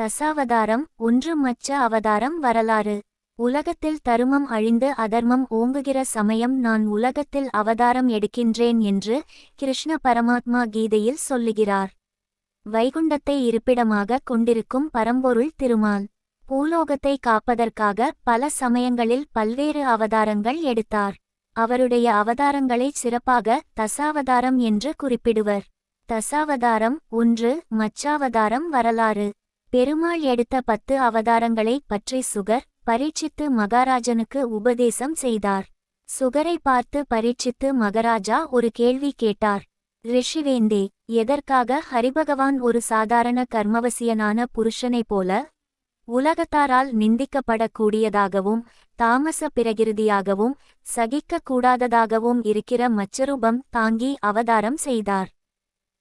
தசாவதாரம் ஒன்று மச்ச அவதாரம் வரலாறு. உலகத்தில் தருமம் அழிந்து அதர்மம் ஓங்குகிற சமயம் நான் உலகத்தில் அவதாரம் எடுக்கின்றேன் என்று கிருஷ்ண பரமாத்மா கீதையில் சொல்லுகிறார். வைகுண்டத்தை இருப்பிடமாக கொண்டிருக்கும் பரம்பொருள் திருமால். பூலோகத்தை காப்பதற்காக பல சமயங்களில் பல்வேறு அவதாரங்கள் எடுத்தார். அவருடைய அவதாரங்களை சிறப்பாக தசாவதாரம் என்று குறிப்பிடுவர். தசாவதாரம் ஒன்று மச்சாவதாரம் வரலாறு. பெருமாள் எடுத்த பத்து அவதாரங்களை பற்றி சுகர் பரீட்சித்து மகாராஜனுக்கு உபதேசம் செய்தார். சுகரை பார்த்து பரீட்சித்து மகாராஜா ஒரு கேள்வி கேட்டார். ரிஷிவேந்தே எதற்காக ஹரிபகவான் ஒரு சாதாரண கர்மவசியனான புருஷனைப் போல உலகத்தாரால் நிந்திக்கப்படக்கூடியதாகவும் தாமச பிரகிருதியாகவும் சகிக்கக்கூடாததாகவும் இருக்கிற மச்சரூபம் தாங்கி அவதாரம் செய்தார்?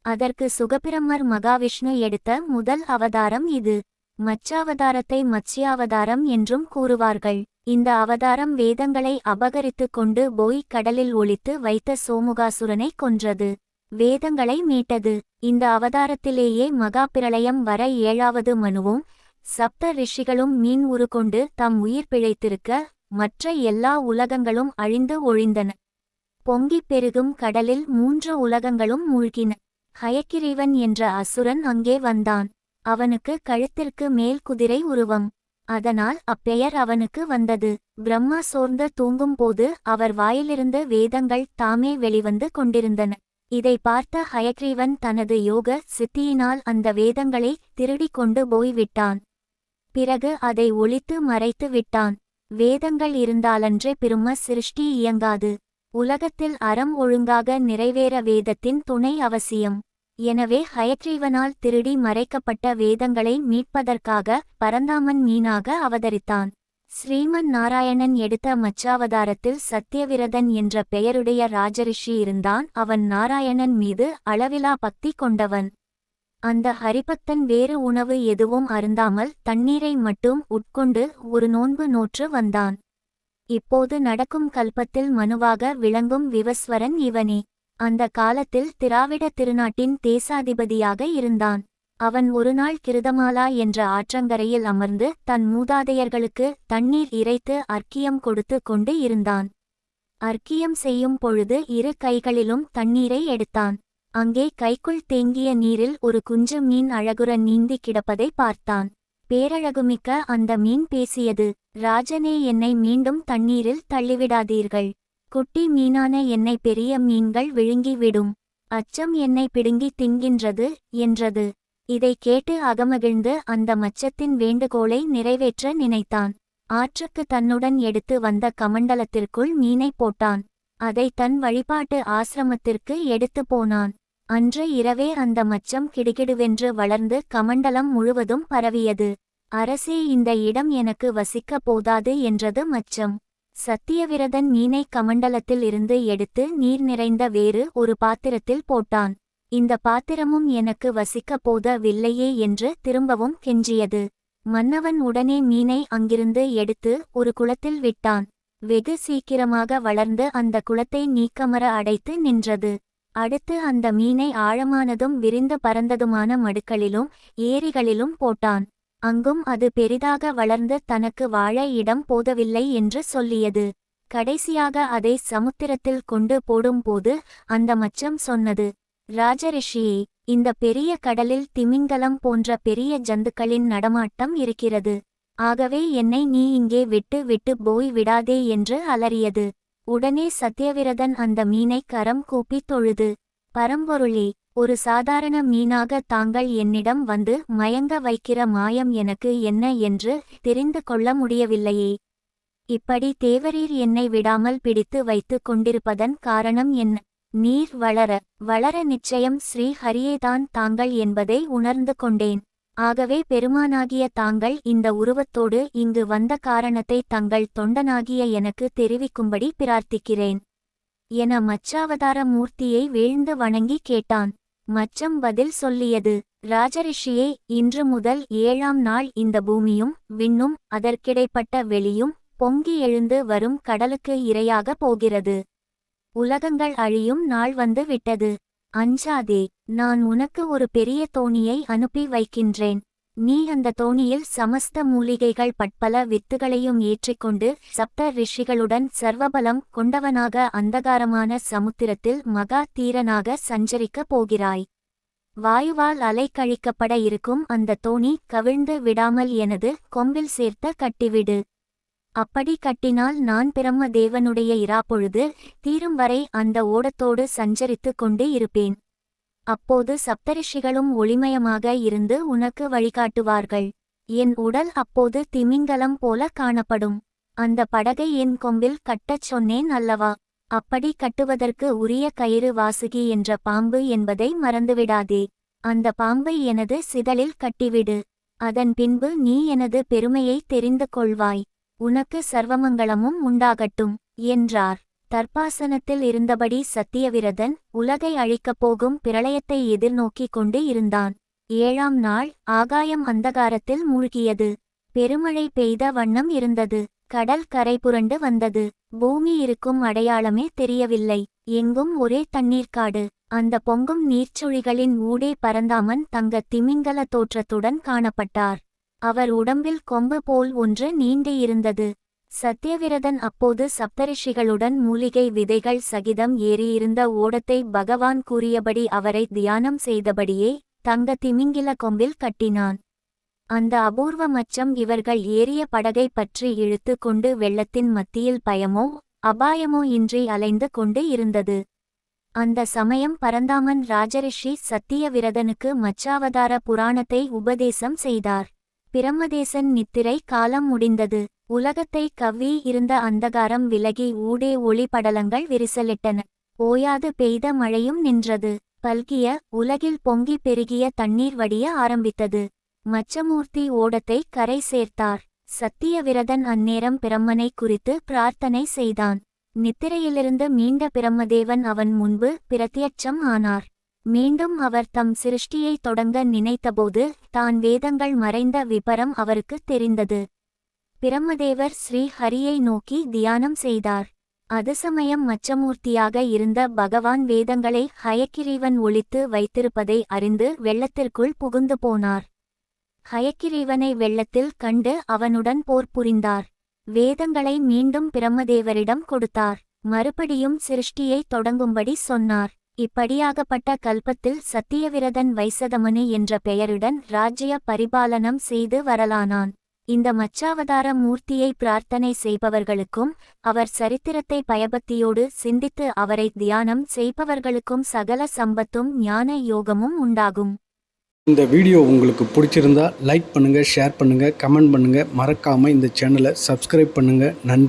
அதற்கு சுகபிரமர் மகாவிஷ்ணு எடுத்த முதல் அவதாரம் இது. மச்சாவதாரத்தை மத்ஸ்யாவதாரம் என்றும் கூறுவார்கள். இந்த அவதாரம் வேதங்களை அபகரித்துக் கொண்டு போய் கடலில் ஒளித்து வைத்த சோமுகாசுரனை கொன்றது. வேதங்களை மீட்டது. இந்த அவதாரத்திலேயே மகாபிரளயம் வர ஏழாவது மனுவும் சப்த ரிஷிகளும் மீன் உருக்கொண்டு தம் உயிர் பிழைத்திருக்க மற்ற எல்லா உலகங்களும் அழிந்து ஒழிந்தன. பொங்கிப் பெருகும் கடலில் மூன்று உலகங்களும் மூழ்கின. ஹயக்கிரீவன் என்ற அசுரன் அங்கே வந்தான். அவனுக்கு கழுத்திற்கு மேல் குதிரை உருவம். அதனால் அப்பெயர் அவனுக்கு வந்தது. பிரம்மா சோர்ந்து தூங்கும்போது அவர் வாயிலிருந்து வேதங்கள் தாமே வெளிவந்து கொண்டிருந்தன. இதை பார்த்த ஹயக்ரீவன் தனது யோக சித்தியினால் அந்த வேதங்களை திருடிக் கொண்டு போய்விட்டான். பிறகு அதை ஒளித்து மறைத்து விட்டான். வேதங்கள் இருந்தாலன்றே பிரம்ம சிருஷ்டி இயங்காது. உலகத்தில் அறம் ஒழுங்காக நிறைவேற வேதத்தின் துணை அவசியம். எனவே ஹயக்ரீவனால் திருடி மறைக்கப்பட்ட வேதங்களை மீட்பதற்காக பரந்தாமன் மீனாக அவதரித்தான். ஸ்ரீமன் நாராயணன் எடுத்த மச்சாவதாரத்தில் சத்தியவிரதன் என்ற பெயருடைய ராஜரிஷி இருந்தான். அவன் நாராயணன் மீது அளவிலா பக்தி கொண்டவன். அந்த ஹரிபக்தன் வேறு உணவு எதுவும் அருந்தாமல் தண்ணீரை மட்டும் உட்கொண்டு ஒரு நோன்பு நோற்று வந்தான். இப்போது நடக்கும் கல்பத்தில் மனுவாக விளங்கும் விவஸ்வரன் இவனே. அந்த காலத்தில் திராவிட திருநாட்டின் தேசாதிபதியாக இருந்தான். அவன் ஒருநாள் கிருதமாலா என்ற ஆற்றங்கரையில் அமர்ந்து தன் மூதாதையர்களுக்கு தண்ணீர் இறைத்து அர்க்கியம் கொடுத்து கொண்டு இருந்தான். அர்க்கியம் செய்யும் பொழுது இரு கைகளிலும் தண்ணீரை எடுத்தான். அங்கே கைக்குள் தேங்கிய நீரில் ஒரு குஞ்சு மீன் அழகுற நீந்தி கிடப்பதை பார்த்தான். பேரழகுமிக்க அந்த மீன் பேசியது ராஜனே என்னை மீண்டும் தண்ணீரில் தள்ளிவிடாதீர்கள். குட்டி மீனான என்னை பெரிய மீன்கள் விழுங்கிவிடும். அச்சம் என்னை பிடுங்கி தின்கின்றது என்றது. இதை கேட்டு அகமகிழ்ந்து அந்த மச்சத்தின் வேண்டுகோளை நிறைவேற்ற நினைத்தான். ஆற்றுக்கு தன்னுடன் எடுத்து வந்த கமண்டலத்திற்குள் மீனை போட்டான். அதை தன் வழிபாட்டு ஆசிரமத்திற்கு எடுத்து போனான். அன்று இரவே அந்த மச்சம் கிடுகிடுவென்று வளர்ந்து கமண்டலம் முழுவதும் பரவியது. அரசே இந்த இடம் எனக்கு வசிக்க போதாது என்றது மச்சம். சத்தியவிரதன் மீனை கமண்டலத்தில் இருந்து எடுத்து நீர் நிறைந்த வேறு ஒரு பாத்திரத்தில் போட்டான். இந்த பாத்திரமும் எனக்கு வசிக்க போதவில்லையே என்று திரும்பவும் கெஞ்சியது. மன்னவன் உடனே மீனை அங்கிருந்து எடுத்து ஒரு குளத்தில் விட்டான். வெகு சீக்கிரமாக வளர்ந்து அந்த குளத்தை நீக்கமர அடைத்து நின்றது. அடுத்து அந்த மீனை ஆழமானதும் விரிந்து பறந்ததுமான மடுக்களிலும் ஏரிகளிலும் போட்டான். அங்கும் அது பெரிதாக வளர்ந்து தனக்கு வாழ இடம் போதவில்லை என்று சொல்லியது. கடைசியாக அதை சமுத்திரத்தில் கொண்டு போடும்போது அந்த மச்சம் சொன்னது ராஜரிஷியே இந்த பெரிய கடலில் திமிங்கலம் போன்ற பெரிய ஜந்துக்களின் நடமாட்டம் இருக்கிறது. ஆகவே என்னை நீ இங்கே விட்டு விட்டு போய் விடாதே என்று அலறியது. உடனே சத்தியவிரதன் அந்த மீனை கரம் கூப்பித் தொழுது பரம்பொருளே ஒரு சாதாரண மீனாக தாங்கள் என்னிடம் வந்து மயங்க வைக்கிற மாயம் எனக்கு என்ன என்று தெரிந்து கொள்ள முடியவில்லையே. இப்படி தேவரீர் என்னை விடாமல் பிடித்து வைத்துக் கொண்டிருப்பதன் காரணம் என்ன நீர் வளர வளர நிச்சயம் ஸ்ரீ ஹரியேதான் தாங்கள் என்பதை உணர்ந்து கொண்டேன். ஆகவே பெருமானாகிய தாங்கள் இந்த உருவத்தோடு இங்கு வந்த காரணத்தை தங்கள் தொண்டனாகிய எனக்கு தெரிவிக்கும்படி பிரார்த்திக்கிறேன். என மச்சாவதார மூர்த்தியை வீழ்ந்து வணங்கி கேட்டான். மச்சம் பதில் சொல்லியது ராஜரிஷியே இன்று முதல் ஏழாம் நாள் இந்த பூமியும் விண்ணும் அதற்கிடைப்பட்ட வெளியும் பொங்கி எழுந்து வரும் கடலுக்கு இரையாக போகிறது. உலகங்கள் அழியும் நாள் வந்து விட்டது. அஞ்சாதே நான் உனக்கு ஒரு பெரிய தோணியை அனுப்பி வைக்கின்றேன். நீ அந்த தோணியில் சமஸ்த மூலிகைகள் பட்பல வித்துகளையும் ஏற்றிக்கொண்டு சப்த ரிஷிகளுடன் சர்வபலம் கொண்டவனாக அந்தகாரமான சமுத்திரத்தில் மகா தீரனாக சஞ்சரிக்கப் போகிறாய். வாயுவால் அலைக்கழிக்கப்பட இருக்கும் அந்த தோணி கவிழ்ந்து விடாமல் எனது கொம்பில் சேர்த்த கட்டிவிடு. அப்படி கட்டினால் நான் பிரம்ம தேவனுடைய இராப்பொழுது தீரும் வரை அந்த ஓடத்தோடு சஞ்சரித்துக் கொண்டு இருப்பேன். அப்போது சப்தரிஷிகளும் ஒளிமயமாக இருந்து உனக்கு வழிகாட்டுவார்கள். என் உடல் அப்போது திமிங்கலம் போல காணப்படும். அந்த படகை என் கொம்பில் கட்டச் சொன்னேன் அல்லவா? அப்படி கட்டுவதற்கு உரிய கயிறு வாசுகி என்ற பாம்பு என்பதை மறந்துவிடாதே. அந்த பாம்பை எனது சிதலில் கட்டிவிடு. அதன் பின்பு நீ எனது பெருமையை தெரிந்து கொள்வாய். உனக்கு சர்வமங்களமும் உண்டாகட்டும் என்றார். தர்ப்பாசனத்தில் இருந்தபடி சத்தியவிரதன் உலகை அழிக்கப் போகும் பிரளயத்தை எதிர்நோக்கிக் கொண்டு இருந்தான். ஏழாம் நாள் ஆகாயம் அந்தகாரத்தில் மூழ்கியது. பெருமழை பெய்த வண்ணம் இருந்தது. கடல் கரை புரண்டு வந்தது. பூமி இருக்கும் அடையாளமே தெரியவில்லை. எங்கும் ஒரே தண்ணீர்க்காடு. அந்த பொங்கும் நீர்ச்சுழிகளின் ஊடே பரந்தாமன் தங்க திமிங்கல தோற்றத்துடன் காணப்பட்டார். அவர் உடம்பில் கொம்பு போல் ஒன்று நீண்டு இருந்தது. சத்தியவிரதன் அப்போது சப்தரிஷிகளுடன் மூலிகை விதைகள் சகிதம் ஏறியிருந்த ஓடத்தை பகவான் கூறியபடி அவரை தியானம் செய்தபடியே தங்க திமிங்கில கொம்பில் கட்டினான். அந்த அபூர்வ மச்சம் இவர்கள் ஏறிய படகை பற்றி இழுத்து கொண்டு வெள்ளத்தின் மத்தியில் பயமோ அபாயமோ இன்றி அலைந்து கொண்டு இருந்தது. அந்த சமயம் பரந்தாமன் ராஜரிஷி சத்தியவிரதனுக்கு மச்சாவதார புராணத்தை உபதேசம் செய்தார். பிரம்மதேசன் நித்திரை காலம் முடிந்தது. உலகத்தை கவ்வி இருந்த அந்தகாரம் விலகி ஊடே ஒளிபடலங்கள் விரிசலிட்டன. ஓயாது பெய்த மழையும் நின்றது. பல்கிய உலகில் பொங்கி பெருகிய தண்ணீர் வடிய ஆரம்பித்தது. மச்சமூர்த்தி ஓடத்தை கரை சேர்த்தார். சத்தியவிரதன் அந்நேரம் பிரம்மனை குறித்து பிரார்த்தனை செய்தான். நித்திரையிலிருந்து மீண்ட பிரம்மதேவன் அவன் முன்பு பிரத்யட்சம் ஆனார். மீண்டும் அவர் தம் சிருஷ்டியை தொடங்க நினைத்தபோது தான் வேதங்கள் மறைந்த விபரம் அவருக்கு தெரிந்தது. பிரம்மதேவர் ஸ்ரீ ஹரியை நோக்கி தியானம் செய்தார். அது சமயம் மச்சமூர்த்தியாக இருந்த பகவான் வேதங்களை ஹயக்கிரீவன் ஒளித்து வைத்திருப்பதை அறிந்து வெள்ளத்திற்குள் புகுந்து போனார். ஹயக்கிரீவனை வெள்ளத்தில் கண்டு அவனுடன் போர் புரிந்தார். வேதங்களை மீண்டும் பிரம்மதேவரிடம் கொடுத்தார். மறுபடியும் சிருஷ்டியை தொடங்கும்படி சொன்னார். இப்படியாகப்பட்ட கல்பத்தில் சத்தியவிரதன் வைசதமனு என்ற பெயருடன் ராஜ்ய பரிபாலனம் செய்து வரலானான். இந்த மச்சாவதார மூர்த்தியை பிரார்த்தனை செய்பவர்களுக்கும் அவர் சரித்திரத்தை பயபக்தியோடு சிந்தித்து அவரை தியானம் செய்பவர்களுக்கும் சகல சம்பத்தும் ஞான யோகமும் உண்டாகும். இந்த வீடியோ உங்களுக்கு பிடிச்சிருந்தா லைக் பண்ணுங்க ஷேர் பண்ணுங்க கமெண்ட் பண்ணுங்க. மறக்காம இந்த சேனலை சப்ஸ்கிரைப் பண்ணுங்க. நன்றி.